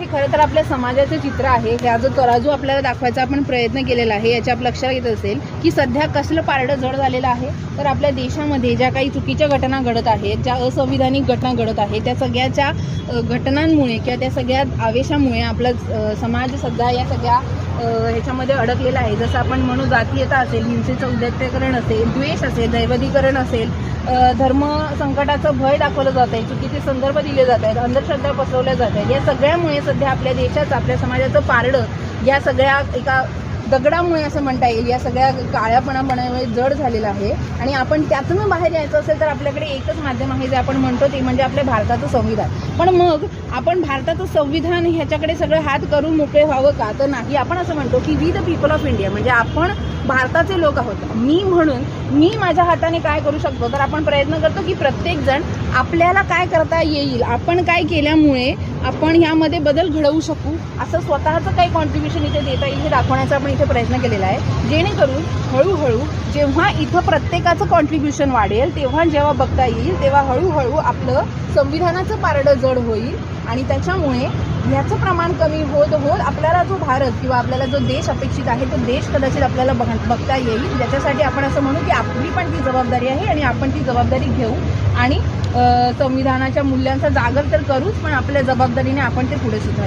हे खरं तर आपल्या समाजाचे चित्र आहे. ह्या जो तराजू आपल्याला दाखवायचा आपण प्रयत्न केलेला आहे याच्या आप लक्षात येत असेल की सध्या कसलं पारडं जड झालेलं आहे. तर आपल्या देशामध्ये ज्या काही चुकीच्या घटना घडत आहेत ज्या असंविधानिक घटना घडत आहेत त्या सगळ्याच्या घटनांमुळे किंवा त्या सगळ्या आवेशामुळे आपला समाज सध्या या सगळ्या ह्याच्यामध्ये अडकलेला आहे. जसं आपण म्हणू जातीयता असेल हिंसेचं उद्यक्तीकरण असेल द्वेष असेल दैवधीकरण असेल धर्म संकटाचं भय दाखवलं जात आहे चुकीचे संदर्भ दिले जात आहेत अंधश्रद्धा पसरवल्या जात आहेत. या सगळ्यामुळे सध्या आपल्या देशाचं आपल्या समाजाचं पारडं या सगळ्या एका दगडामुळे असं म्हणता येईल. या सगळ्या काळ्यापणापणामुळे जड झालेलं आहे. आणि आपण त्यातून बाहेर यायचं असेल तर आपल्याकडे एकच माध्यम आहे जे आपण म्हणतो ते म्हणजे आपल्या भारताचं संविधान. पण मग आपण भारताचं संविधान ह्याच्याकडे सगळं हात करून मोकळे व्हावं का? तर नाही. आपण असं म्हणतो की we the people of India म्हणजे आपण भारताचे लोक आहोत. मी म्हणून मी माझ्या हाताने काय करू शकतो? तर आपण प्रयत्न करतो की प्रत्येक जण आपल्याला काय करता येईल? आपण काय केल्यामुळे आपण ह्यामध्ये बदल घडवू शकू असं स्वतःचं काही कॉन्ट्रीब्युशन इथे देता येईल हे दाखवण्याचा आपण इथे प्रयत्न केलेला आहे. जेणेकरून हळूहळू जेव्हा इथं प्रत्येकाचं कॉन्ट्रीब्युशन वाढेल तेव्हा जेव्हा बघता येईल तेव्हा हळूहळू आपलं संविधानाचं पारडं जड होईल आणि त्याच्यामुळे ह्याचं प्रमाण कमी होत होत आपल्याला जो भारत किंवा आपल्याला जो देश अपेक्षित आहे तो देश कदाचित आपल्याला बघ बघता येईल. ज्याच्यासाठी आपण असं म्हणू की आपली पण ती जबाबदारी आहे आणि आपण ती जबाबदारी घेऊ. आणि संविधानाच्या मूल्यांचा जागर तर करूच पण आपल्या जबाबदारीने आपण ते पुढे सुद्धा